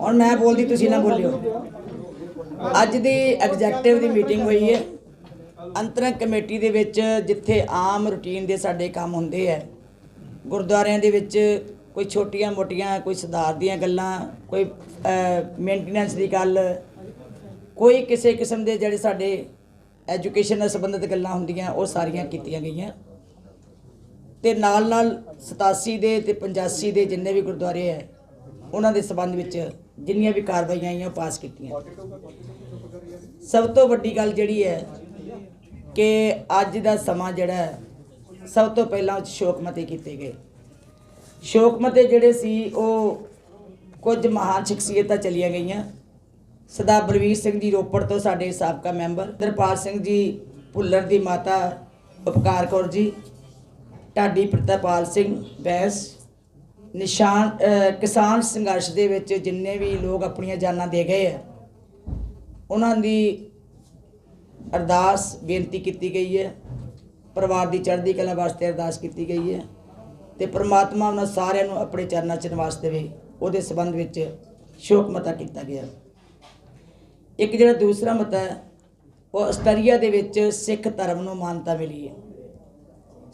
ਹੁਣ ਮੈਂ ਬੋਲਦੀ, ਤੁਸੀਂ ਨਾ ਬੋਲਿਓ। ਅੱਜ ਦੀ ਐਗਜ਼ੈਕਟਿਵ ਦੀ ਮੀਟਿੰਗ ਹੋਈ ਹੈ। ਅੰਤਰੰਗ ਕਮੇਟੀ ਦੇ ਵਿੱਚ ਜਿੱਥੇ ਆਮ ਰੁਟੀਨ ਦੇ ਸਾਡੇ ਕੰਮ ਹੁੰਦੇ ਹੈ ਗੁਰਦੁਆਰਿਆਂ ਦੇ ਵਿੱਚ ਕੋਈ ਛੋਟੀਆਂ ਮੋਟੀਆਂ, ਕੋਈ ਸੁਧਾਰ ਦੀਆਂ ਗੱਲਾਂ, ਕੋਈ ਮੇਨਟੇਨੈਂਸ ਦੀ ਗੱਲ, ਕੋਈ ਕਿਸੇ ਕਿਸਮ ਦੇ ਜਿਹੜੇ ਸਾਡੇ ਐਜੂਕੇਸ਼ਨ ਨਾਲ ਸੰਬੰਧਿਤ ਗੱਲਾਂ ਹੁੰਦੀਆਂ, ਉਹ ਸਾਰੀਆਂ ਕੀਤੀਆਂ ਗਈਆਂ। ਤੇ ਨਾਲ ਨਾਲ 87 ਦੇ ਤੇ 85 ਦੇ ਜਿੰਨੇ ਵੀ ਗੁਰਦੁਆਰੇ ਹੈ ਉਹਨਾਂ ਦੇ ਸਬੰਧ ਵਿੱਚ ਜਿੰਨੀਆਂ ਵੀ ਕਾਰਵਾਈਆਂ ਆਈਆਂ ਉਹ ਪਾਸ ਕੀਤੀਆਂ। ਸਭ ਤੋਂ ਵੱਡੀ ਗੱਲ ਜਿਹੜੀ ਹੈ ਕਿ ਅੱਜ ਦਾ ਸਮਾਂ ਜਿਹੜਾ ਸਭ ਤੋਂ ਪਹਿਲਾਂ ਉਹ 'ਚ ਸ਼ੋਕਮਤੇ ਕੀਤੇ ਗਏ। ਸ਼ੋਕਮਤੇ ਜਿਹੜੇ ਸੀ, ਉਹ ਕੁਝ ਮਹਾਨ ਸ਼ਖਸੀਅਤਾਂ ਚਲੀਆਂ ਗਈਆਂ। ਸਰਦਾਰ ਬਲਵੀਰ ਸਿੰਘ ਜੀ ਰੋਪੜ ਤੋਂ ਸਾਡੇ ਸਾਬਕਾ ਮੈਂਬਰ, ਦਰਪਾਲ ਸਿੰਘ ਜੀ ਭੁੱਲਰ ਦੀ ਮਾਤਾ, ਉਪਕਾਰ ਕੌਰ ਜੀ, ਢਾਡੀ ਪ੍ਰਤਾਪਾਲ ਸਿੰਘ ਬੈਂਸ ਨਿਸ਼ਾਨ ਕਿਸਾਨ ਸੰਘਰਸ਼ ਦੇ ਵਿੱਚ ਜਿੰਨੇ ਵੀ ਲੋਕ ਆਪਣੀਆਂ ਜਾਨਾਂ ਦੇ ਗਏ ਆ, ਉਹਨਾਂ ਦੀ ਅਰਦਾਸ, ਬੇਨਤੀ ਕੀਤੀ ਗਈ ਹੈ। ਪਰਿਵਾਰ ਦੀ ਚੜ੍ਹਦੀ ਕਲਾ ਵਾਸਤੇ ਅਰਦਾਸ ਕੀਤੀ ਗਈ ਹੈ ਤੇ ਪ੍ਰਮਾਤਮਾ ਉਹਨਾਂ ਸਾਰਿਆਂ ਨੂੰ ਆਪਣੇ ਚਰਨਾਂ 'ਚ ਨਿਵਾਸ ਦੇਵੇ। ਉਹਦੇ ਸੰਬੰਧ ਵਿੱਚ ਸ਼ੋਕ ਮਤਾ ਕੀਤਾ ਗਿਆ। ਇੱਕ ਜਿਹੜਾ ਦੂਸਰਾ ਮਤਾ ਹੈ, ਉਹ ਆਸਟਰੀਆ ਦੇ ਵਿੱਚ ਸਿੱਖ ਧਰਮ ਨੂੰ ਮਾਨਤਾ ਮਿਲੀ ਹੈ।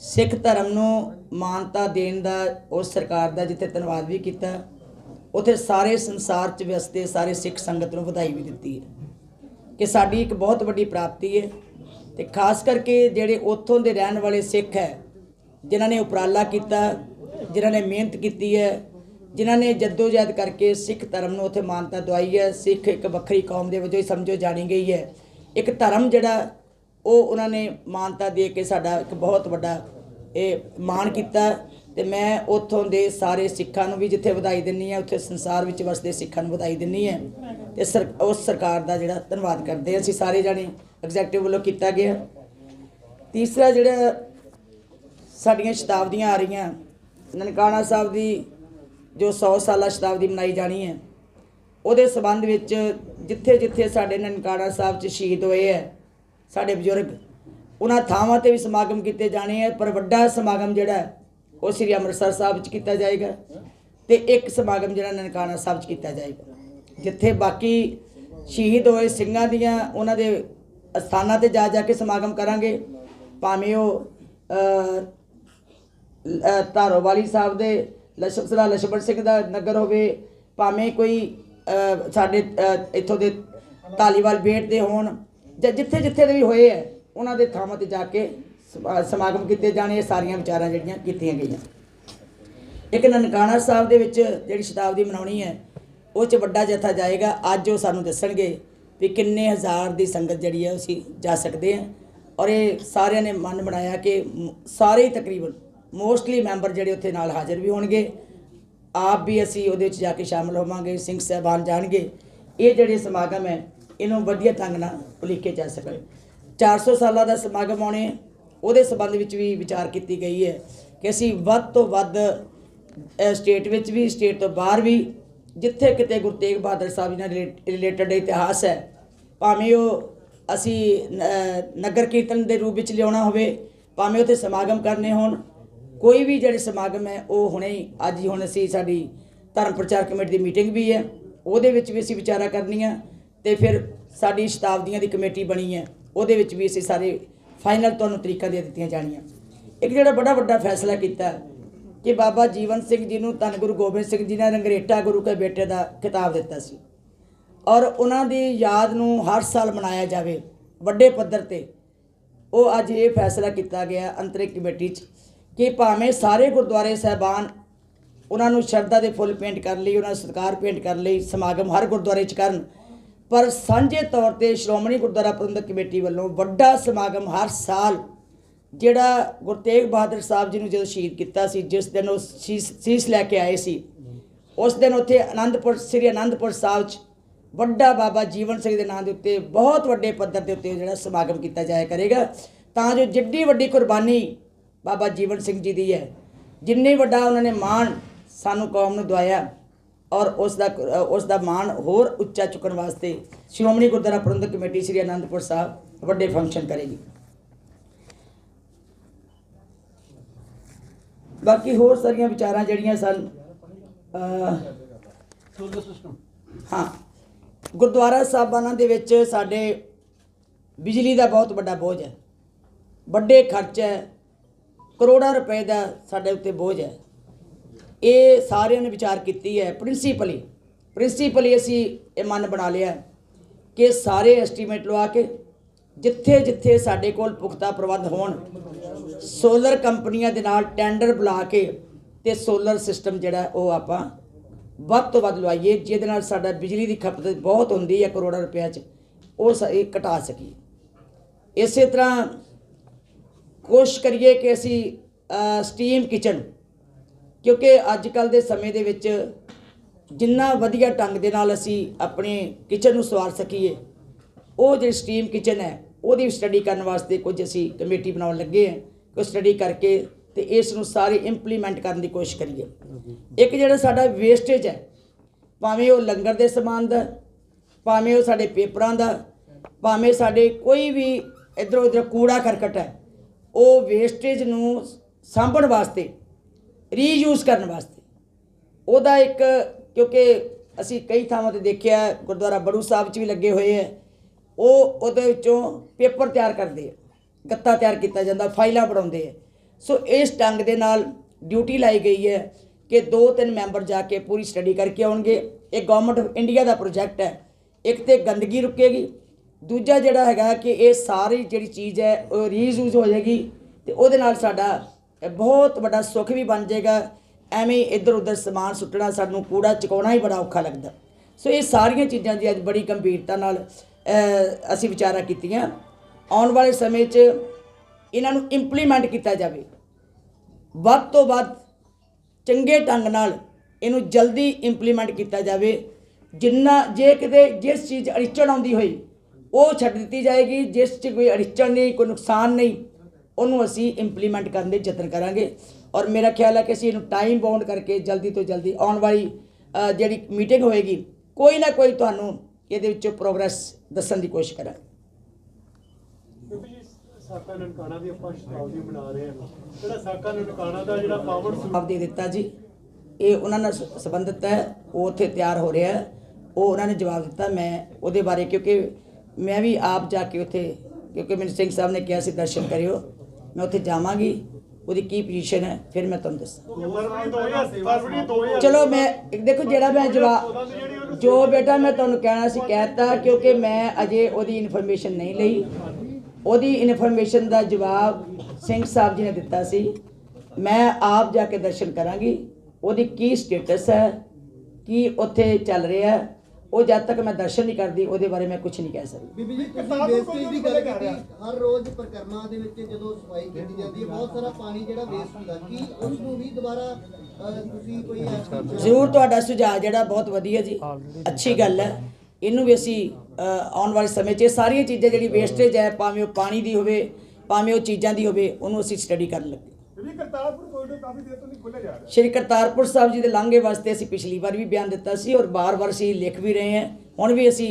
ਸਿੱਖ ਧਰਮ ਨੂੰ ਮਾਨਤਾ ਦੇਣ ਦਾ ਉਸ ਸਰਕਾਰ ਦਾ ਜਿੱਥੇ ਧੰਨਵਾਦ ਵੀ ਕੀਤਾ, ਉਥੇ ਸਾਰੇ ਸੰਸਾਰ 'ਚ ਵਸਦੇ ਸਾਰੇ ਸਿੱਖ ਸੰਗਤ ਨੂੰ ਵਧਾਈ ਵੀ ਦਿੱਤੀ ਹੈ। ਕਿ ਸਾਡੀ ਇੱਕ ਬਹੁਤ ਵੱਡੀ ਪ੍ਰਾਪਤੀ ਹੈ ਤੇ ਖਾਸ ਕਰਕੇ ਜਿਹੜੇ ਉੱਥੋਂ ਦੇ ਰਹਿਣ ਵਾਲੇ ਸਿੱਖ ਹੈ, ਜਿਨ੍ਹਾਂ ਨੇ ਉਪਰਾਲਾ ਕੀਤਾ, ਜਿਨ੍ਹਾਂ ਨੇ ਮਿਹਨਤ ਕੀਤੀ ਹੈ, ਜਿਨ੍ਹਾਂ ਨੇ ਜਦੋਜਹਿਦ ਕਰਕੇ ਸਿੱਖ ਧਰਮ ਨੂੰ ਉੱਥੇ ਮਾਨਤਾ ਦਵਾਈ ਹੈ, ਸਿੱਖ ਇੱਕ ਵੱਖਰੀ ਕੌਮ ਦੇ ਵਜੋਂ ਹੀ ਸਮਝੋ ਜਾਣੀ ਗਈ ਹੈ। ਇੱਕ ਧਰਮ ਜਿਹੜਾ ਉਹ ਉਹਨਾਂ ਨੇ ਮਾਨਤਾ ਦੇ ਕੇ ਸਾਡਾ ਇੱਕ ਬਹੁਤ ਵੱਡਾ ਇਹ ਮਾਣ ਕੀਤਾ ਤੇ ਮੈਂ ਉੱਥੋਂ ਦੇ ਸਾਰੇ ਸਿੱਖਾਂ ਨੂੰ ਵੀ ਜਿੱਥੇ ਵਧਾਈ ਦਿੰਨੀ ਆ ਉੱਥੇ ਸੰਸਾਰ ਵਿੱਚ ਵਸਦੇ ਸਿੱਖਾਂ ਨੂੰ ਵਧਾਈ ਦਿੰਨੀ ਹੈ ਤੇ ਸਰ, ਉਸ ਸਰਕਾਰ ਦਾ ਜਿਹੜਾ ਧੰਨਵਾਦ ਕਰਦੇ ਹਾਂ। ਅਸੀਂ ਸਾਰੇ ਜਾਣੇ ਐਗਜ਼ੈਕਟਿਵ ਵੱਲੋਂ ਕੀਤਾ ਗਿਆ। ਤੀਸਰਾ ਜਿਹੜਾ ਸਾਡੀਆਂ ਸ਼ਤਾਬਦੀਆਂ ਆ ਰਹੀਆਂ, ਨਨਕਾਣਾ ਸਾਹਿਬ ਦੀ ਜੋ 100 ਸਾਲਾ ਸ਼ਤਾਬਦੀ ਮਨਾਈ ਜਾਣੀ ਹੈ, ਉਹਦੇ ਸੰਬੰਧ ਵਿੱਚ ਜਿੱਥੇ ਜਿੱਥੇ ਸਾਡੇ ਨਨਕਾਣਾ ਸਾਹਿਬ 'ਚ ਸ਼ਹੀਦ ਹੋਏ ਹੈ ਸਾਡੇ ਬਜ਼ੁਰਗ, ਉਹਨਾਂ ਥਾਵਾਂ ਤੇ ਵੀ ਸਮਾਗਮ ਕੀਤੇ ਜਾਣੇ ਹੈ ਪਰ ਵੱਡਾ ਸਮਾਗਮ ਜਿਹੜਾ ਉਹ ਸ੍ਰੀ ਅੰਮ੍ਰਿਤਸਰ ਸਾਹਿਬ 'ਚ ਕੀਤਾ ਜਾਏਗਾ ਤੇ ਇੱਕ ਸਮਾਗਮ ਜਿਹੜਾ ਨਨਕਾਣਾ ਸਾਹਿਬ 'ਚ ਕੀਤਾ ਜਾਏਗਾ, ਜਿੱਥੇ ਬਾਕੀ ਸ਼ਹੀਦ ਹੋਏ ਸਿੰਘਾਂ ਦੀਆਂ ਉਹਨਾਂ ਦੇ ਅਸਥਾਨਾਂ ਤੇ ਜਾ ਜਾ ਕੇ ਸਮਾਗਮ ਕਰਾਂਗੇ। ਭਾਵੇਂ ਉਹ ਧਾਰੋਵਾਲੀ ਸਾਹਿਬ ਦੇ ਲਛਮਣ ਸਰਾ ਲਛਮਣ ਸਿੰਘ ਦਾ ਨਗਰ ਹੋਵੇ, ਭਾਵੇਂ ਕੋਈ ਸਾਡੇ ਇੱਥੋਂ ਦੇ ਧਾਲੀਵਾਲ ਬੇਟ ਦੇ ਹੋਣ ਜਾਂ, ਜਿੱਥੇ ਜਿੱਥੇ ਦੇ ਵੀ ਹੋਏ ਹੈ ਉਹਨਾਂ ਦੇ ਥਾਵਾਂ ਤੇ ਜਾ ਕੇ ਸਮਾ- ਸਮਾਗਮ ਕੀਤੇ ਜਾਣੇ, ਇਹ ਸਾਰੀਆਂ ਵਿਚਾਰਾਂ ਜਿਹੜੀਆਂ ਕੀਤੀਆਂ ਗਈਆਂ। ਇੱਕ ਨਨਕਾਣਾ ਸਾਹਿਬ ਦੇ ਵਿੱਚ ਜਿਹੜੀ ਸ਼ਤਾਬਦੀ ਮਨਾਉਣੀ ਹੈ ਉਹ ਚ ਵੱਡਾ ਜਥਾ ਜਾਏਗਾ, ਅੱਜ ਉਹ ਸਾਨੂੰ ਦੱਸਣਗੇ ਵੀ ਕਿੰਨੇ ਹਜ਼ਾਰ ਦੀ ਸੰਗਤ ਜਿਹੜੀ ਹੈ ਅਸੀਂ ਜਾ ਸਕਦੇ ਹਾਂ ਔਰ ਇਹ ਸਾਰਿਆਂ ਨੇ ਮਨ ਬਣਾਇਆ ਕਿ ਸਾਰੇ ਹੀ ਤਕਰੀਬਨ, ਮੋਸਟਲੀ ਮੈਂਬਰ ਜਿਹੜੇ ਉੱਥੇ ਨਾਲ ਹਾਜ਼ਰ ਵੀ ਹੋਣਗੇ। ਆਪ ਵੀ ਅਸੀਂ ਉਹਦੇ ਵਿੱਚ ਜਾ ਕੇ ਸ਼ਾਮਲ ਹੋਵਾਂਗੇ, ਸਿੰਘ ਸਾਹਿਬਾਨ ਜਾਣਗੇ। ਇਹ ਜਿਹੜੇ ਸਮਾਗਮ ਹੈ ਇਹਨੂੰ ਵਧੀਆ ਢੰਗ ਨਾਲ ਉਲੀਕੇ ਜਾ ਸਕਣ। 400 ਸਾਲਾਂ ਦਾ ਸਮਾਗਮ ਆਉਣੇ, ਉਹਦੇ ਸੰਬੰਧ ਵਿੱਚ ਵੀ ਵਿਚਾਰ ਕੀਤੀ ਗਈ ਹੈ ਕਿ ਅਸੀਂ ਵੱਧ ਤੋਂ ਵੱਧ ਸਟੇਟ ਵਿੱਚ ਵੀ ਸਟੇਟ ਤੋਂ ਬਾਹਰ ਵੀ, ਜਿੱਥੇ ਕਿਤੇ ਗੁਰੂ ਤੇਗ ਬਹਾਦਰ ਸਾਹਿਬ ਜੀ ਨਾਲ ਰਿਲੇਟਡ ਇਤਿਹਾਸ ਹੈ, ਭਾਵੇਂ ਉਹ ਅਸੀਂ ਨਗਰ ਕੀਰਤਨ ਦੇ ਰੂਪ ਵਿੱਚ ਲਿਆਉਣਾ ਹੋਵੇ, ਭਾਵੇਂ ਉੱਥੇ ਸਮਾਗਮ ਕਰਨੇ ਹੋਣ, ਕੋਈ ਵੀ ਜਿਹੜੇ ਸਮਾਗਮ ਹੈ, ਉਹ ਹੁਣੇ ਹੀ, ਅੱਜ ਹੀ ਹੁਣ ਅਸੀਂ ਸਾਡੀ ਧਰਮ ਪ੍ਰਚਾਰ ਕਮੇਟੀ ਦੀ ਮੀਟਿੰਗ ਵੀ ਹੈ, ਉਹਦੇ ਵਿੱਚ ਵੀ ਅਸੀਂ ਵਿਚਾਰਾ ਕਰਨੀਆਂ। ਤੇ ਫਿਰ ਸਾਡੀ ਸ਼ਤਾਬਦੀਆਂ ਦੀ ਕਮੇਟੀ ਬਣੀ ਹੈ। ਉਹਦੇ ਵਿੱਚ ਵੀ ਅਸੀਂ ਸਾਰੇ ਫਾਈਨਲ ਤੁਹਾਨੂੰ ਤਰੀਕਾ ਦੇ ਦਿੱਤੀਆਂ ਜਾਣੀਆਂ। ਇੱਕ ਜਿਹੜਾ ਬੜਾ ਵੱਡਾ ਫੈਸਲਾ ਕੀਤਾ ਕਿ ਬਾਬਾ ਜੀਵਨ ਸਿੰਘ ਜੀ ਨੂੰ ਧੰਨ ਗੁਰੂ ਗੋਬਿੰਦ ਸਿੰਘ ਜੀ ਨੇ ਰੰਗਰੇਟਾ ਗੁਰੂ ਕੇ ਬੇਟੇ ਦਾ ਖਿਤਾਬ ਦਿੱਤਾ ਸੀ। ਔਰ ਉਹਨਾਂ ਦੀ ਯਾਦ ਨੂੰ ਹਰ ਸਾਲ ਮਨਾਇਆ ਜਾਵੇ ਵੱਡੇ ਪੱਧਰ ਤੇ। ਉਹ ਅੱਜ ਇਹ ਫੈਸਲਾ ਕੀਤਾ ਗਿਆ ਅੰਤਰਿਕ ਕਮੇਟੀ 'ਚ ਕਿ ਭਾਵੇਂ ਸਾਰੇ ਗੁਰਦੁਆਰੇ ਸਾਹਿਬਾਨ ਉਹਨਾਂ ਨੂੰ ਸ਼ਰਧਾ ਦੇ ਫੁੱਲ ਪੇਂਟ ਕਰਨ ਲਈ, ਉਹਨਾਂ ਦਾ ਸਤਿਕਾਰ ਪੇਂਟ ਕਰਨ ਲਈ, ਸਮਾਗਮ ਹਰ ਗੁਰਦੁਆਰੇ 'ਚ ਕਰਨ ਪਰ ਸਾਂਝੇ ਤੌਰ ਤੇ ਸ਼੍ਰੋਮਣੀ ਗੁਰਦੁਆਰਾ ਪ੍ਰਬੰਧਕ ਕਮੇਟੀ ਵੱਲੋਂ ਵੱਡਾ ਸਮਾਗਮ ਹਰ ਸਾਲ, ਜਿਹੜਾ ਗੁਰੂ ਤੇਗ ਬਹਾਦਰ ਸਾਹਿਬ ਜੀ ਨੂੰ ਜਦੋਂ ਸ਼ਹੀਦ ਕੀਤਾ ਸੀ, ਜਿਸ ਦਿਨ ਉਹ ਸੀਸ ਸੀਸ ਲੈ ਕੇ ਆਏ ਸੀ, ਉਸ ਦਿਨ ਉੱਥੇ ਆਨੰਦਪੁਰ ਸ੍ਰੀ ਆਨੰਦਪੁਰ ਸਾਹਿਬ 'ਚ ਵੱਡਾ ਬਾਬਾ ਜੀਵਨ ਸਿੰਘ ਦੇ ਨਾਂ ਦੇ ਉੱਤੇ ਬਹੁਤ ਵੱਡੇ ਪੱਧਰ ਦੇ ਉੱਤੇ ਜਿਹੜਾ ਸਮਾਗਮ ਕੀਤਾ ਜਾਇਆ ਕਰੇਗਾ। ਤਾਂ ਜੋ ਜਿੱਡੀ ਵੱਡੀ ਕੁਰਬਾਨੀ ਬਾਬਾ ਜੀਵਨ ਸਿੰਘ ਜੀ ਦੀ ਹੈ, ਜਿੰਨੀ ਵੱਡਾ ਉਹਨਾਂ ਨੇ ਮਾਣ ਸਾਨੂੰ ਕੌਮ ਨੂੰ ਦਵਾਇਆ ਔਰ ਉਸ ਦਾ ਉਸ ਦਾ ਮਾਣ ਹੋਰ ਉੱਚਾ ਚੁੱਕਣ ਵਾਸਤੇ ਸ਼੍ਰੋਮਣੀ ਗੁਰਦੁਆਰਾ ਪ੍ਰਬੰਧਕ ਕਮੇਟੀ ਸ੍ਰੀ ਅਨੰਦਪੁਰ ਸਾਹਿਬ ਵੱਡੇ ਫੰਕਸ਼ਨ ਕਰੇਗੀ। ਬਾਕੀ ਹੋਰ ਸਾਰੀਆਂ ਵਿਚਾਰਾਂ ਜਿਹੜੀਆਂ ਸਨ ਹਾਂ, ਗੁਰਦੁਆਰਾ ਸਾਹਿਬਾਨਾਂ ਦੇ ਵਿੱਚ ਸਾਡੇ ਬਿਜਲੀ ਦਾ ਬਹੁਤ ਵੱਡਾ ਬੋਝ ਹੈ। ਵੱਡੇ ਖਰਚ ਹੈ, ਕਰੋੜਾਂ ਰੁਪਏ ਦਾ ਸਾਡੇ ਉੱਤੇ ਬੋਝ ਹੈ। ਇਹ ਸਾਰਿਆਂ ਨੇ ਵਿਚਾਰ ਕੀਤੀ ਹੈ ਪ੍ਰਿੰਸੀਪਲੀ ਪ੍ਰਿੰਸੀਪਲੀ ਅਸੀਂ ਇਹ ਮਨ ਬਣਾ ਲਿਆ ਕਿ ਸਾਰੇ ਐਸਟੀਮੇਟ ਲਵਾ ਕੇ ਜਿੱਥੇ ਜਿੱਥੇ ਸਾਡੇ ਕੋਲ ਪੁਖਤਾ ਪ੍ਰਬੰਧ ਹੋਣ ਸੋਲਰ ਕੰਪਨੀਆਂ ਦੇ ਨਾਲ ਟੈਂਡਰ ਬੁਲਾ ਕੇ ਤੇ ਸੋਲਰ ਸਿਸਟਮ ਜਿਹੜਾ ਉਹ ਆਪਾਂ ਵੱਧ ਤੋਂ ਵੱਧ ਲਵਾਈਏ, ਜਿਹਦੇ ਨਾਲ ਸਾਡਾ ਬਿਜਲੀ ਦੀ ਖਪਤ ਬਹੁਤ ਹੁੰਦੀ ਹੈ ਕਰੋੜਾਂ ਰੁਪਏ 'ਚ, ਉਹ ਸ- ਇਹ ਘਟਾ ਸਕੀਏ। ਇਸੇ ਤਰ੍ਹਾਂ ਕੋਸ਼ਿਸ਼ ਕਰੀਏ ਕਿ ਅਸੀਂ ਸਟੀਮ ਕਿਚਨ ਕਿਉਂਕਿ ਅੱਜ ਕੱਲ ਦੇ ਸਮੇਂ ਦੇ ਵਿੱਚ ਜਿੰਨਾ ਵਧੀਆ ਢੰਗ ਦੇ ਨਾਲ ਅਸੀਂ ਆਪਣੇ ਕਿਚਨ ਨੂੰ ਸਵਾਰ ਸਕੀਏ, ਉਹ ਜਿਹੜੀ ਸਟੀਮ ਕਿਚਨ ਹੈ, ਉਹਦੀ ਸਟੱਡੀ ਕਰਨ ਵਾਸਤੇ ਕੁਝ ਅਸੀਂ ਕਮੇਟੀ ਬਣਾਉਣ ਲੱਗੇ ਹਾਂ ਕਿ ਸਟੱਡੀ ਕਰਕੇ ਤੇ ਇਸ ਨੂੰ ਸਾਰੇ ਇੰਪਲੀਮੈਂਟ ਕਰਨ ਦੀ ਕੋਸ਼ਿਸ਼ ਕਰੀਏ। ਇੱਕ ਜਿਹੜਾ ਸਾਡਾ ਵੇਸਟੇਜ ਹੈ, ਭਾਵੇਂ ਉਹ ਲੰਗਰ ਦੇ ਸਮਾਨ ਦਾ, ਭਾਵੇਂ ਉਹ ਸਾਡੇ ਪੇਪਰਾਂ ਦਾ, ਭਾਵੇਂ ਸਾਡੇ ਕੋਈ ਵੀ ਇਧਰੋਂ ਉਧਰ ਕੂੜਾ ਕਰਕਟ ਹੈ, ਉਹ ਵੇਸਟੇਜ ਨੂੰ ਸਾਂਭਣ ਵਾਸਤੇ ਰੀਯੂਜ਼ ਕਰਨ ਵਾਸਤੇ। ਉਹਦਾ ਇੱਕ, ਕਿਉਂਕਿ ਅਸੀਂ ਕਈ ਥਾਵਾਂ ਤੇ ਦੇਖਿਆ, ਗੁਰਦੁਆਰਾ ਬੜੂ ਸਾਹਿਬ 'ਚ ਵੀ ਲੱਗੇ ਹੋਏ ਹੈ ਉਹ ਉਹਦੇ ਵਿੱਚੋਂ ਪੇਪਰ ਤਿਆਰ ਕਰਦੇ ਆ। ਗੱਤਾ ਤਿਆਰ ਕੀਤਾ ਜਾਂਦਾ, ਫਾਈਲਾਂ ਬਣਾਉਂਦੇ ਆ। ਸੋ ਇਸ ਢੰਗ ਦੇ ਨਾਲ ਡਿਊਟੀ ਲਾਈ ਗਈ ਹੈ ਕਿ ਦੋ ਤਿੰਨ ਮੈਂਬਰ ਜਾ ਕੇ ਪੂਰੀ ਸਟੱਡੀ ਕਰਕੇ ਆਉਣਗੇ। ਇਹ ਗਵਰਨਮੈਂਟ ਆਫ ਇੰਡੀਆ ਦਾ ਪ੍ਰੋਜੈਕਟ ਹੈ। ਇੱਕ ਤੇ ਗੰਦਗੀ ਰੁਕੇਗੀ। ਦੂਜਾ ਜਿਹੜਾ ਹੈਗਾ ਕਿ ਇਹ ਸਾਰੀ ਜਿਹੜੀ ਚੀਜ਼ ਹੈ, ਉਹ ਰੀਯੂਜ਼ ਹੋ ਜਾਏਗੀ ਤੇ ਉਹਦੇ ਨਾਲ ਸਾਡਾ ਬਹੁਤ ਵੱਡਾ ਸੁੱਖ ਵੀ ਬਣ ਜਾਏਗਾ। ਐਵੇਂ ਇੱਧਰ ਉੱਧਰ ਸਮਾਨ ਸੁੱਟਣਾ ਸਾਨੂੰ ਕੂੜਾ ਚੁਕਾਉਣਾ ਹੀ ਬੜਾ ਔਖਾ ਲੱਗਦਾ। ਸੋ ਇਹ ਸਾਰੀਆਂ ਚੀਜ਼ਾਂ ਦੀ ਅੱਜ ਬੜੀ ਗੰਭੀਰਤਾ ਨਾਲ ਅਸੀਂ ਵਿਚਾਰਾ ਕੀਤੀਆਂ। ਆਉਣ ਵਾਲੇ ਸਮੇਂ 'ਚ ਇਹਨਾਂ ਨੂੰ ਇੰਪਲੀਮੈਂਟ ਕੀਤਾ ਜਾਵੇ। ਵੱਧ ਤੋਂ ਵੱਧ ਚੰਗੇ ਢੰਗ ਨਾਲ ਇਹਨੂੰ ਜਲਦੀ ਇੰਪਲੀਮੈਂਟ ਕੀਤਾ ਜਾਵੇ। ਜਿੰਨਾ, ਜੇ ਕਿਤੇ ਜਿਸ ਚੀਜ਼ ਅੜਿਚਣ ਆਉਂਦੀ ਹੋਈ, ਉਹ ਛੱਡ ਦਿੱਤੀ ਜਾਏਗੀ। ਜਿਸ 'ਚ ਕੋਈ ਅੜਿਚਣ ਨਹੀਂ, ਕੋਈ ਨੁਕਸਾਨ ਨਹੀਂ ਉਹਨੂੰ ਅਸੀਂ ਇੰਪਲੀਮੈਂਟ ਕਰਨ ਦੇ ਯਤਨ ਕਰਾਂਗੇ। ਔਰ ਮੇਰਾ ਖਿਆਲ ਹੈ ਕਿ ਅਸੀਂ ਇਹਨੂੰ ਟਾਈਮ ਬਾਉਂਡ ਕਰਕੇ ਜਲਦੀ ਤੋਂ ਜਲਦੀ ਆਉਣ ਵਾਲੀ ਜਿਹੜੀ ਮੀਟਿੰਗ ਹੋਏਗੀ ਕੋਈ ਨਾ ਕੋਈ ਤੁਹਾਨੂੰ ਇਹਦੇ ਵਿੱਚੋਂ ਪ੍ਰੋਗਰੈਸ ਦੱਸਣ ਦੀ ਕੋਸ਼ਿਸ਼ ਕਰਾਂਗੇ। ਜੀ ਸਾਕਾ ਨਨਕਾਣਾ ਦੀ ਆਪਾਂ ਸ਼ਤਾਬਦੀ ਮਨਾ ਰਹੇ ਹਾਂ। ਜਿਹੜਾ ਸਾਕਾ ਨਨਕਾਣਾ ਦਾ ਜਿਹੜਾ ਪਾਵਰ ਜਵਾਬ ਦੇ ਦਿੱਤਾ ਜੀ। ਇਹ ਉਹਨਾਂ ਨਾਲ ਸੰਬੰਧਿਤ ਹੈ। ਉਹ ਉੱਥੇ ਤਿਆਰ ਹੋ ਰਿਹਾ ਉਹ ਉਹਨਾਂ ਨੇ ਜਵਾਬ ਦਿੱਤਾ ਮੈਂ ਉਹਦੇ ਬਾਰੇ ਕਿਉਂਕਿ ਮੈਂ ਵੀ ਆਪ ਜਾ ਕੇ ਉੱਥੇ ਕਿਉਂਕਿ ਮੈਨੂੰ ਸਿੰਘ ਸਾਹਿਬ ਨੇ ਕਿਹਾ ਸੀ ਦਰਸ਼ਨ ਕਰਿਓ। ਮੈਂ ਉੱਥੇ ਜਾਵਾਂਗੀ ਉਹਦੀ ਕੀ ਪੋਜੀਸ਼ਨ ਹੈ ਫਿਰ ਮੈਂ ਤੁਹਾਨੂੰ ਦੱਸਾਂ। ਫਰਵਰੀ 2000 ਫਰਵਰੀ 2000 ਚਲੋ ਮੈਂ ਦੇਖੋ ਜਿਹੜਾ ਮੈਂ ਜਵਾਬ ਜੋ ਬੇਟਾ ਮੈਂ ਤੁਹਾਨੂੰ ਕਹਿਣਾ ਸੀ ਕਹਿਤਾ ਕਿਉਂਕਿ ਮੈਂ ਅਜੇ ਉਹਦੀ ਇਨਫੋਰਮੇਸ਼ਨ ਨਹੀਂ ਲਈ। ਉਹਦੀ ਇਨਫੋਰਮੇਸ਼ਨ ਦਾ ਜਵਾਬ ਸਿੰਘ ਸਾਹਿਬ ਜੀ ਨੇ ਦਿੱਤਾ ਸੀ। ਮੈਂ ਆਪ ਜਾ ਕੇ ਦਰਸ਼ਨ ਕਰਾਂਗੀ। ਉਹਦੀ ਕੀ ਸਟੇਟਸ ਹੈ ਕੀ ਉੱਥੇ ਚੱਲ ਰਿਹਾ ਹੈ ਉਹ ਜਦ ਤੱਕ ਮੈਂ ਦਰਸ਼ਨ ਨਹੀਂ ਕਰਦੀ ਉਹਦੇ ਬਾਰੇ ਮੈਂ ਕੁਝ ਨਹੀਂ ਕਹਿ ਸਕਦੀ। ਬੀਬੀ ਜੀ ਤੁਸੀਂ ਵੇਸਟੇਜ ਦੀ ਗੱਲ ਕਰ ਕੀਤੀ। ਰਿਹਾ। ਹਰ ਰੋਜ਼ ਪ੍ਰਕਰਮਾਂ ਦੇ ਵਿੱਚ ਜਦੋਂ ਸਫ਼ਾਈ ਕੀਤੀ ਜਾਂਦੀ ਹੈ ਬਹੁਤ ਸਾਰਾ ਪਾਣੀ ਜਿਹੜਾ ਵੇਸਟ ਹੁੰਦਾ। ਕੀ ਉਸ ਨੂੰ ਵੀ ਦੁਬਾਰਾ ਅਹ, ਤੁਸੀਂ ਕੋਈ ਐਕਸ਼ਨ ਜ਼ਰੂਰ ਤੁਹਾਡਾ ਸੁਝਾਅ ਜਿਹੜਾ ਬਹੁਤ ਵਧੀਆ ਜੀ। ਅੱਛੀ ਗੱਲ ਹੈ। ਇਹਨੂੰ ਵੀ ਅਸੀਂ ਅ, ਆਉਣ ਵਾਲੇ ਸਮੇਂ 'ਚ ਇਹ ਸਾਰੀਆਂ ਚੀਜ਼ਾਂ ਜਿਹੜੀ ਵੇਸਟੇਜ ਹੈ ਭਾਵੇਂ ਉਹ ਪਾਣੀ ਦੀ ਹੋਵੇ ਭਾਵੇਂ ਉਹ ਚੀਜ਼ਾਂ ਦੀ ਹੋਵੇ ਉਹਨੂੰ ਅਸੀਂ ਸਟੱਡੀ ਕਰਨ ਲੱਗੇ। ਜੀ ਕਰਤਾਰਪੁਰ ਸ਼੍ਰੀ ਕਰਤਾਰਪੁਰ ਸਾਹਿਬ ਜੀ ਦੇ ਲਾਂਘੇ ਵਾਸਤੇ ਅਸੀਂ ਪਿਛਲੀ ਵਾਰ ਵੀ ਬਿਆਨ ਦਿੱਤਾ ਸੀ ਔਰ ਬਾਰ-ਬਾਰ ਅਸੀਂ ਲਿਖ ਵੀ ਰਹੇ ਹਾਂ। ਹੁਣ ਵੀ ਅਸੀਂ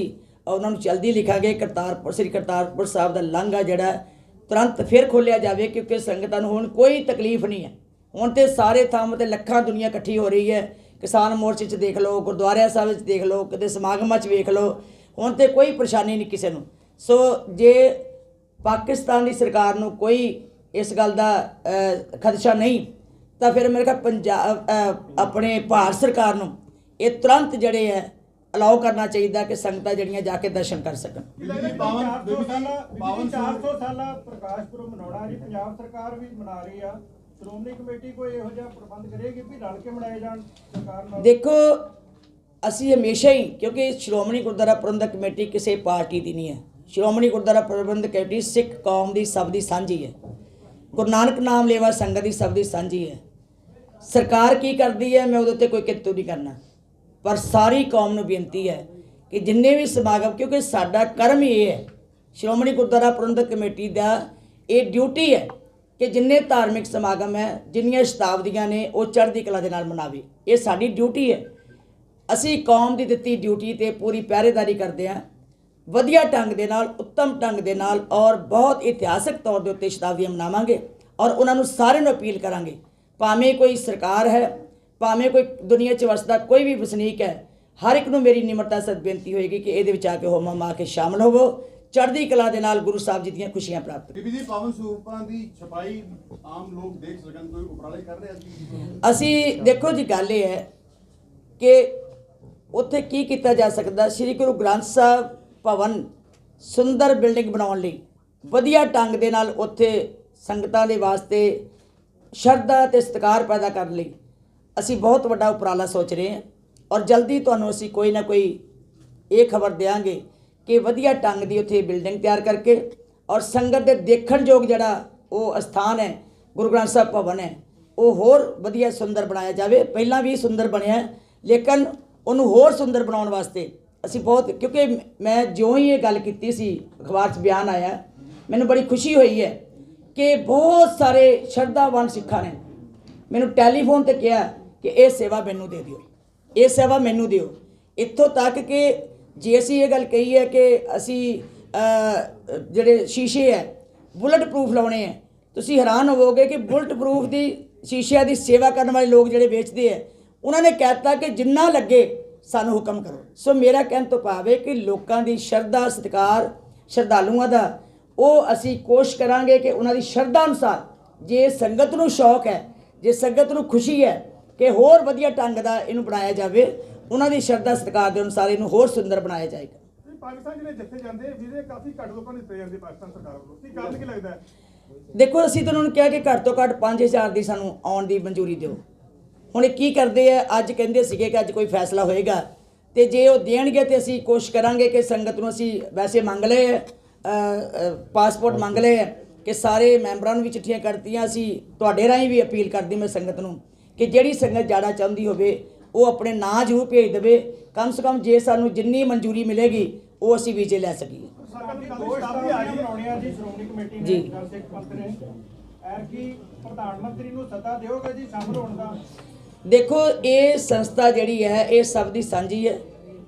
ਉਹਨਾਂ ਨੂੰ ਜਲਦੀ ਲਿਖਾਂਗੇ। ਕਰਤਾਰਪੁਰ ਸ਼੍ਰੀ ਕਰਤਾਰਪੁਰ ਸਾਹਿਬ ਦਾ ਲਾਂਘਾ ਜਿਹੜਾ ਤੁਰੰਤ ਫਿਰ ਖੋਲਿਆ ਜਾਵੇ ਕਿਉਂਕਿ ਸੰਗਤਾਂ ਨੂੰ ਹੁਣ ਕੋਈ ਤਕਲੀਫ ਨਹੀਂ ਹੈ। ਹੁਣ ਤੇ ਸਾਰੇ ਥਾਂ ਤੇ ਲੱਖਾਂ ਦੁਨੀਆ ਇਕੱਠੀ ਹੋ ਰਹੀ ਹੈ। ਕਿਸਾਨ ਮੋਰਚੇ 'ਚ ਦੇਖ ਲਓ, ਗੁਰਦੁਆਰਿਆਂ ਸਾਹਿਬ 'ਚ ਦੇਖ ਲਓ, ਕਿਤੇ ਸਮਾਗਮਾਂ 'ਚ ਵੇਖ ਲਓ, ਹੁਣ ਤੇ ਕੋਈ ਪਰੇਸ਼ਾਨੀ ਨਹੀਂ ਕਿਸੇ ਨੂੰ। ਸੋ ਜੇ ਪਾਕਿਸਤਾਨ ਦੀ ਸਰਕਾਰ ਨੂੰ ਕੋਈ ਇਸ ਗੱਲ ਦਾ ਖਦਸ਼ਾ ਨਹੀਂ ਤਾਂ ਫਿਰ ਮੇਰੇ ਖਿਆਲ ਪੰਜਾਬ ਆਪਣੇ ਭਾਰਤ ਸਰਕਾਰ ਨੂੰ ਇਹ ਤੁਰੰਤ ਜਿਹੜੇ ਹੈ ਅਲਾਉ ਕਰਨਾ ਚਾਹੀਦਾ ਕਿ ਸੰਗਤਾਂ ਜਿਹੜੀਆਂ ਜਾ ਕੇ ਦਰਸ਼ਨ ਕਰ ਸਕਣ। ਬੀਬੀ 400 ਸਾਲਾ 400 ਸਾਲਾ ਪ੍ਰਕਾਸ਼ ਪੁਰਬ ਮਨਾਉਣਾ ਜੀ। ਪੰਜਾਬ ਸਰਕਾਰ ਵੀ ਮਨਾ ਰਹੀ ਆ। ਸ਼੍ਰੋਮਣੀ ਕਮੇਟੀ ਕੋਈ ਇਹੋ ਜਿਹਾ ਪ੍ਰਬੰਧ ਕਰੇਗੀ ਵੀ ਰਲ ਕੇ ਮਨਾਏ ਜਾਣ ਸਰਕਾਰ ਨਾਲ? ਦੇਖੋ ਅਸੀਂ ਹਮੇਸ਼ਾ ਹੀ ਕਿਉਂਕਿ ਸ਼੍ਰੋਮਣੀ ਗੁਰਦੁਆਰਾ ਪ੍ਰਬੰਧਕ ਕਮੇਟੀ ਕਿਸੇ ਪਾਰਟੀ ਦੀ ਨਹੀਂ ਹੈ। ਸ਼੍ਰੋਮਣੀ ਗੁਰਦੁਆਰਾ ਪ੍ਰਬੰਧਕ ਕਮੇਟੀ ਸਿੱਖ ਕੌਮ ਦੀ ਸਭ ਦੀ ਸਾਂਝੀ ਹੈ। ਗੁਰੂ ਨਾਨਕ ਨਾਮ ਲੇਵਾ ਸੰਗਤ ਦੀ ਸਭ ਦੀ ਸਾਂਝੀ ਹੈ। ਸਰਕਾਰ ਕੀ ਕਰਦੀ ਹੈ, ਮੈਂ ਉਹਦੇ ਉੱਤੇ ਕੋਈ ਕਿੰਤੂ ਨਹੀਂ ਕਰਨਾ। ਪਰ ਸਾਰੀ ਕੌਮ ਨੂੰ ਬੇਨਤੀ ਹੈ ਕਿ ਜਿੰਨੇ ਵੀ ਸਮਾਗਮ, ਕਿਉਂਕਿ ਸਾਡਾ ਕਰਮ ਹੀ ਇਹ ਹੈ, ਸ਼੍ਰੋਮਣੀ ਗੁਰਦੁਆਰਾ ਪ੍ਰਬੰਧਕ ਕਮੇਟੀ ਦਾ ਇਹ ਡਿਊਟੀ ਹੈ ਕਿ ਜਿੰਨੇ ਧਾਰਮਿਕ ਸਮਾਗਮ ਹੈ, ਜਿੰਨੀਆਂ ਸ਼ਤਾਬਦੀਆਂ ਨੇ, ਉਹ ਚੜ੍ਹਦੀ ਕਲਾ ਦੇ ਨਾਲ ਮਨਾਵੇ। ਇਹ ਸਾਡੀ ਡਿਊਟੀ ਹੈ। ਅਸੀਂ ਕੌਮ ਦੀ ਦਿੱਤੀ ਡਿਊਟੀ ਤੇ ਪੂਰੀ ਪਹਿਰੇਦਾਰੀ ਕਰਦੇ ਹਾਂ। ਵਧੀਆ ਢੰਗ ਦੇ ਨਾਲ ਉੱਤਮ ਢੰਗ ਦੇ ਨਾਲ ਔਰ ਬਹੁਤ ਇਤਿਹਾਸਕ ਤੌਰ ਦੇ ਉੱਤੇ ਸ਼ਤਾਬਦੀਆਂ ਮਨਾਵਾਂਗੇ ਔਰ ਉਹਨਾਂ ਨੂੰ ਸਾਰਿਆਂ ਨੂੰ ਅਪੀਲ ਕਰਾਂਗੇ। ਭਾਵੇਂ ਕੋਈ ਸਰਕਾਰ ਹੈ ਭਾਵੇਂ ਕੋਈ ਦੁਨੀਆ 'ਚ ਵਸਦਾ ਕੋਈ ਵੀ ਵਸਨੀਕ ਹੈ ਹਰ ਇੱਕ ਨੂੰ ਮੇਰੀ ਨਿਮਰਤਾ ਸਤ ਬੇਨਤੀ ਹੋਏਗੀ ਕਿ ਇਹਦੇ ਵਿੱਚ ਆ ਕੇ ਹੋਮਾ ਮਾ ਕੇ ਸ਼ਾਮਲ ਹੋਵੋ। ਚੜ੍ਹਦੀ ਕਲਾ ਦੇ ਨਾਲ ਗੁਰੂ ਸਾਹਿਬ ਜੀ ਦੀਆਂ ਖੁਸ਼ੀਆਂ ਪ੍ਰਾਪਤ। ਬੀਬੀ ਜੀ ਪਾਵਨ ਸਰੂਪਾਂ ਦੀ ਛਪਾਈ ਆਮ ਲੋਕ ਦੇਖ ਸਕਣ ਕੋਈ ਉਪਰਾਲੇ ਕਰ ਰਹੇ ਸੀ ਅਸੀਂ ਦੇਖੋ ਜੀ ਗੱਲ ਇਹ ਹੈ ਕਿ ਉੱਥੇ ਕੀ ਕੀਤਾ ਜਾ ਸਕਦਾ? ਸ੍ਰੀ ਗੁਰੂ ਗ੍ਰੰਥ ਸਾਹਿਬ ਭਵਨ ਸੁੰਦਰ ਬਿਲਡਿੰਗ ਬਣਾਉਣ ਲਈ ਵਧੀਆ ਢੰਗ ਦੇ ਨਾਲ ਉੱਥੇ ਸੰਗਤਾਂ ਦੇ ਵਾਸਤੇ ਸ਼ਰਧਾ ਤੇ ਸਤਿਕਾਰ ਪੈਦਾ ਕਰਨ ਲਈ ਅਸੀਂ ਬਹੁਤ ਵੱਡਾ ਉਪਰਾਲਾ ਸੋਚ ਰਹੇ ਹਾਂ ਔਰ ਜਲਦੀ ਤੁਹਾਨੂੰ ਅਸੀਂ ਕੋਈ ਨਾ ਕੋਈ ਇਹ ਖਬਰ ਦੇਵਾਂਗੇ ਕਿ ਵਧੀਆ ਢੰਗ ਦੀ ਉੱਥੇ ਬਿਲਡਿੰਗ ਤਿਆਰ ਕਰਕੇ ਔਰ ਸੰਗਤ ਦੇ ਦੇਖਣ ਯੋਗ ਜਿਹੜਾ ਉਹ ਸਥਾਨ ਹੈ, ਗੁਰੂ ਗ੍ਰੰਥ ਸਾਹਿਬ ਭਵਨ ਹੈ, ਉਹ ਹੋਰ ਵਧੀਆ ਸੁੰਦਰ ਬਣਾਇਆ ਜਾਵੇ। ਪਹਿਲਾਂ ਵੀ ਸੁੰਦਰ ਬਣਿਆ ਲੇਕਿਨ ਉਹਨੂੰ ਹੋਰ ਸੁੰਦਰ ਬਣਾਉਣ ਵਾਸਤੇ ਅਸੀਂ ਬਹੁਤ, ਕਿਉਂਕਿ ਮੈਂ ਜਿਉਂ ਹੀ ਇਹ ਗੱਲ ਕੀਤੀ ਸੀ, ਅਖਬਾਰ 'ਚ ਬਿਆਨ ਆਇਆ, ਮੈਨੂੰ ਬੜੀ ਖੁਸ਼ੀ ਹੋਈ ਹੈ ਕਿ ਬਹੁਤ ਸਾਰੇ ਸ਼ਰਧਾਵਾਨ ਸਿੱਖਾਂ ਨੇ ਮੈਨੂੰ ਟੈਲੀਫੋਨ ਤੇ ਕਿਹਾ ਕਿ ਇਹ ਸੇਵਾ ਮੈਨੂੰ ਦੇ ਦਿਓ, ਇਹ ਸੇਵਾ ਮੈਨੂੰ ਦਿਓ। ਇੱਥੋਂ ਤੱਕ ਕਿ ਜੇ ਅਸੀਂ ਇਹ ਗੱਲ ਕਹੀ ਹੈ ਕਿ ਅਸੀਂ ਜਿਹੜੇ ਸ਼ੀਸ਼ੇ ਹੈ, ਬੁਲਟ ਪ੍ਰੂਫ ਲਾਉਣੇ ਹੈ, ਤੁਸੀਂ ਹੈਰਾਨ ਹੋਵੋਗੇ ਕਿ ਬੁਲਟ ਪ੍ਰੂਫ ਦੀ, ਸ਼ੀਸ਼ਿਆਂ ਦੀ ਸੇਵਾ ਕਰਨ ਵਾਲੇ ਲੋਕ ਜਿਹੜੇ ਵੇਚਦੇ ਹੈ, ਉਹਨਾਂ ਨੇ ਕਹਿਤਾ ਕਿ ਜਿੰਨਾ ਲੱਗੇ ਸਾਨੂੰ ਹੁਕਮ ਕਰੋ। ਸੋ ਮੇਰਾ ਕਹਿਣ ਤੋਂ ਭਾਵ ਕਿ ਲੋਕਾਂ ਦੀ ਸ਼ਰਧਾ ਸਤਿਕਾਰ ਸ਼ਰਧਾਲੂਆਂ ਦਾ ਉਹ ਅਸੀਂ ਕੋਸ਼ਿਸ਼ ਕਰਾਂਗੇ ਕਿ ਉਹਨਾਂ ਦੀ ਸ਼ਰਧਾ ਅਨੁਸਾਰ ਜੇ ਸੰਗਤ ਨੂੰ ਸ਼ੌਕ ਹੈ ਜੇ ਸੰਗਤ ਨੂੰ ਖੁਸ਼ੀ ਹੈ ਕਿ ਹੋਰ ਵਧੀਆ ਢੰਗ ਦਾ ਇਹਨੂੰ ਬਣਾਇਆ ਜਾਵੇ ਉਹਨਾਂ ਦੀ ਸ਼ਰਧਾ ਸਤਿਕਾਰ ਦੇ ਅਨੁਸਾਰ ਇਹਨੂੰ ਹੋਰ ਸੁੰਦਰ ਬਣਾਇਆ ਜਾਏਗਾ। ਪਾਕਿਸਤਾਨ ਜਿਹੜੇ ਜਿੱਥੇ ਜਾਂਦੇ ਵੀਜ਼ੇ ਕਾਫੀ ਘੱਟ ਲੋਕਾਂ ਨੂੰ ਦਿੱਤੇ ਜਾਂਦੇ ਪਾਕਿਸਤਾਨ ਸਰਕਾਰ ਵੱਲੋਂ। ਕੀ ਕਾਰਨ ਕੀ ਲੱਗਦਾ ਦੇਖੋ ਅਸੀਂ ਤਾਂ ਉਹਨਾਂ ਨੂੰ ਕਿਹਾ ਕਿ ਘੱਟ ਤੋਂ ਘੱਟ 5000 ਦੀ ਸਾਨੂੰ ਆਉਣ ਦੀ ਮਨਜ਼ੂਰੀ ਦਿਓ। ਹੁਣ ਇਹ ਕੀ ਕਰਦੇ ਆ? ਅੱਜ ਕਹਿੰਦੇ ਸੀਗੇ ਕਿ ਅੱਜ ਕੋਈ ਫੈਸਲਾ ਹੋਏਗਾ। ਤੇ ਜੇ ਉਹ ਦੇਣਗੇ ਤੇ ਅਸੀਂ ਕੋਸ਼ਿਸ਼ ਕਰਾਂਗੇ ਕਿ ਸੰਗਤ ਨੂੰ ਅਸੀਂ ਵੈਸੇ ਮੰਗ ਲਏ ਆ, ਪਾਸਪੋਰਟ ਮੰਗ ਲਏ ਆ ਕਿ ਸਾਰੇ ਮੈਂਬਰਾਂ ਨੂੰ ਵੀ ਚਿੱਠੀਆਂ ਕਰਤੀਆਂ। ਅਸੀਂ ਤੁਹਾਡੇ ਰਾਹੀਂ ਵੀ ਅਪੀਲ ਕਰਦੀ ਮੈਂ ਸੰਗਤ ਨੂੰ ਕਿ ਜਿਹੜੀ ਸੰਗਤ ਜਾਣਾ ਚਾਹੁੰਦੀ ਹੋਵੇ ਉਹ ਆਪਣੇ ਨਾਂ ਜ਼ਰੂਰ ਭੇਜ ਦੇਵੇ। ਕਮ ਸੇ ਕਮ ਜੇ ਸਾਨੂੰ ਜਿੰਨੀ ਮਨਜ਼ੂਰੀ ਮਿਲੇਗੀ ਉਹ ਅਸੀਂ ਵੀਜ਼ੇ ਲੈ ਸਕੀਏ। ਜੀ। ਐਰ ਕੀ ਪ੍ਰਧਾਨ ਮੰਤਰੀ ਨੂੰ ਸੱਦਾ ਦਿਓਗੇ ਜੀ ਸ਼ਾਮਲ ਹੋਣ ਦਾ? ਦੇਖੋ ਇਹ ਸੰਸਥਾ ਜਿਹੜੀ ਹੈ ਇਹ ਸਭ ਦੀ ਸਾਂਝੀ ਹੈ।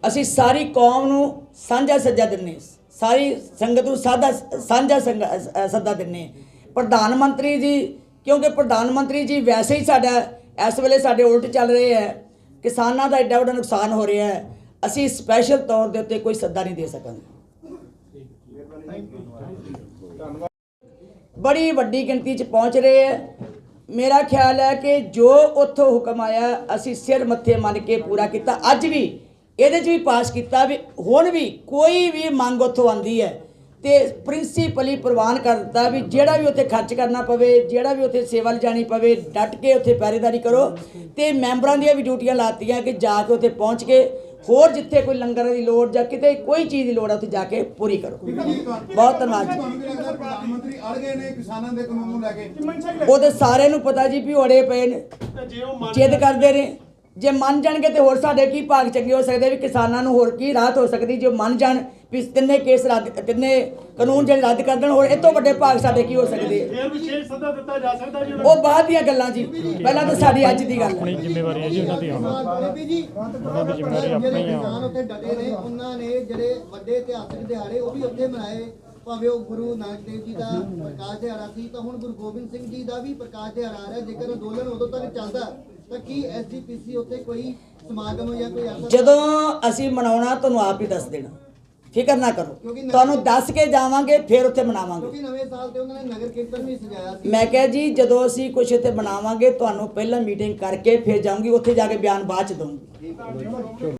ਅਸੀਂ ਸਾਰੀ ਕੌਮ ਨੂੰ ਸਾਂਝਾ ਸੱਜਾ ਦਿੰਨੇ। ਸਾਰੀ ਸੰਗਤ ਨੂੰ ਸਾਦਾ ਸਾਂਝਾ ਸੱਦਾ ਦਿੰਨੇ। ਪ੍ਰਧਾਨ ਮੰਤਰੀ ਜੀ ਕਿਉਂਕਿ ਪ੍ਰਧਾਨ ਮੰਤਰੀ ਜੀ ਵੈਸੇ ਹੀ ਸਾਡਾ ਇਸ ਵੇਲੇ ਸਾਡੇ ਉਲਟ ਚੱਲ ਰਹੇ ਹੈ। ਕਿਸਾਨਾਂ ਦਾ ਐਡਾ ਵੱਡਾ ਨੁਕਸਾਨ ਹੋ ਰਿਹਾ ਹੈ। ਅਸੀਂ ਸਪੈਸ਼ਲ ਤੌਰ ਦੇ ਉੱਤੇ ਕੋਈ ਸੱਦਾ ਨਹੀਂ ਦੇ ਸਕਾਂਗੇ। ਬੜੀ ਵੱਡੀ ਗਿਣਤੀ 'ਚ ਪਹੁੰਚ ਰਹੇ ਹੈ। ਮੇਰਾ ਖਿਆਲ ਹੈ ਕਿ ਜੋ ਉੱਥੋਂ ਹੁਕਮ ਆਇਆ, ਅਸੀਂ ਸਿਰ ਮੱਥੇ ਮੰਨ ਕੇ ਪੂਰਾ ਕੀਤਾ। ਅੱਜ ਵੀ, ਇਹਦੇ 'ਚ ਵੀ ਪਾਸ ਕੀਤਾ ਵੀ, ਹੁਣ ਵੀ ਕੋਈ ਵੀ ਮੰਗ ਉੱਥੋਂ ਆਂਦੀ ਹੈ। ਤੇ ਪ੍ਰਿੰਸੀਪਲੀ ਪ੍ਰਵਾਨ ਕਰ ਦਿੱਤਾ ਵੀ ਜਿਹੜਾ ਵੀ ਉੱਥੇ ਖਰਚ ਕਰਨਾ ਪਵੇ, ਜਿਹੜਾ ਵੀ ਉੱਥੇ ਸੇਵਾ ਲਿਜਾਣੀ ਪਵੇ, ਡਟ ਕੇ ਉੱਥੇ ਪਹਿਰੇਦਾਰੀ ਕਰੋ। ਤੇ ਮੈਂਬਰਾਂ ਦੀਆਂ ਵੀ ਡਿਊਟੀਆਂ ਲਾਤੀਆਂ ਕਿ ਜਾ ਕੇ ਉੱਥੇ ਪਹੁੰਚ ਕੇ ਹੋਰ ਜਿੱਥੇ ਕੋਈ ਲੰਗਰ ਦੀ ਲੋੜ ਜਾਂ ਕਿਤੇ ਕੋਈ ਚੀਜ਼ ਦੀ ਲੋੜ ਹੈ ਉੱਥੇ ਜਾ ਕੇ ਪੂਰੀ ਕਰੋ। ਬਹੁਤ ਧੰਨਵਾਦ ਜੀ। ਤੁਹਾਨੂੰ ਕੀ ਲੱਗਦਾ ਪ੍ਰਧਾਨ ਮੰਤਰੀ ਅੜ ਗਏ ਨੇ ਕਿਸਾਨਾਂ ਦੇ ਕਾਨੂੰਨ ਨੂੰ ਲੈ ਕੇ? ਉਹਦੇ ਸਾਰਿਆਂ ਨੂੰ ਪਤਾ ਜੀ ਵੀ ਉਹ ਅੜੇ ਪਏ ਨੇ। ਜੇ ਉਹ ਜਿੱਦ ਕਰਦੇ ਨੇ। ਜੇ ਮੰਨ ਜਾਣਗੇ ਤੇ ਹੋਰ ਸਾਡੇ ਕੀ ਭਾਗ ਚੰਗੇ ਹੋ ਸਕਦੇ ਵੀ ਕਿਸਾਨਾਂ ਨੂੰ ਹੋਰ ਕੀ ਰਾਹਤ ਹੋ ਸਕਦੀ ਜੋ ਮੰਨ ਜਾਣ ਵੀ ਤਿੰਨੇ ਕੇਸ ਰੱਦ ਤਿੰਨੇ ਕਾਨੂੰਨ ਜਿਹੜੇ ਰੱਦ ਕਰ ਦੇਣ ਹੋਰ ਇਹ ਤੋਂ ਵੱਡੇ ਭਾਗ ਸਾਡੇ ਕੀ ਹੋ ਸਕਦੇ ਆ? ਇਹ ਵਿਸ਼ੇਸ਼ ਸੱਦਾ ਦਿੱਤਾ ਜਾ ਸਕਦਾ ਜੀ ਉਹ ਬਾਅਦ ਦੀਆਂ ਗੱਲਾਂ ਜੀ। ਪਹਿਲਾਂ ਤਾਂ ਸਾਡੀ ਅੱਜ ਦੀ ਗੱਲ। ਹੈ ਆਪਣੀ ਜ਼ਿੰਮੇਵਾਰੀ ਹੈ ਜੀ ਉਹਨਾਂ ਦੀ ਬੀਬੀ ਜੀ। ਉਹਨਾਂ ਦੀ ਜ਼ਿੰਮੇਵਾਰੀ ਆਪਣੀ ਜਿਹੜੇ ਆ। ਕਿਸਾਨ ਉੱਥੇ ਡਟੇ ਨੇ ਉਹਨਾਂ ਨੇ ਜਿਹੜੇ ਵੱਡੇ ਇਤਿਹਾਸਕ ਦਿਹਾੜੇ ਉਹ ਵੀ ਉੱਥੇ ਮਨਾਏ। ਭਾਵੇਂ ਉਹ ਗੁਰੂ ਨਾਨਕ ਦੇਵ ਜੀ ਦਾ ਪ੍ਰਕਾਸ਼ ਦਿਹਾੜਾ ਸੀ ਤਾਂ ਹੁਣ ਗੁਰੂ ਗੋਬਿੰਦ ਸਿੰਘ ਜੀ ਦਾ ਵੀ ਪ੍ਰਕਾਸ਼ ਦਿਹਾੜਾ ਆ ਰਿਹਾ। ਜੇਕਰ ਅੰਦੋਲਨ ਉਦੋਂ ਤੱਕ ਚੱਲਦਾ ਤਾਂ ਕੀ ਐਸਜੀਪੀਸੀ ਉੱਥੇ ਕੋਈ ਸਮਾਗਮ ਜਾਂ ਕੋਈ ਜਦੋਂ ਅਸੀਂ ਮਨਾਉਣਾ ਤੁਹਾਨੂੰ ਆਪ ਹੀ ਦੱਸ ਦੇਣਾ। ਫਿਕਰ ਨਾ ਕਰੋ। ਕਿਉਂਕਿ ਤੁਹਾਨੂੰ ਦੱਸ ਕੇ ਜਾਵਾਂਗੇ ਫਿਰ ਉੱਥੇ ਮਨਾਵਾਂਗੇ ਕਿਉਂਕਿ ਨਵੇਂ ਸਾਲ ਤੇ ਉਹਨਾਂ ਨੇ ਨਗਰ ਕੀਰਤਨ ਵੀ ਸਜਾਇਆ ਸੀ। ਮੈਂ ਕਿਹਾ ਜੀ ਜਦੋਂ ਅਸੀਂ ਕੁਝ ਇੱਥੇ ਬਣਾਵਾਂਗੇ ਤੁਹਾਨੂੰ ਪਹਿਲਾਂ ਮੀਟਿੰਗ ਕਰਕੇ ਫਿਰ ਜਾਊਂਗੀ ਉੱਥੇ ਜਾ ਕੇ ਬਿਆਨ ਬਾਅਦ ਚ ਦਊਂਗੀ।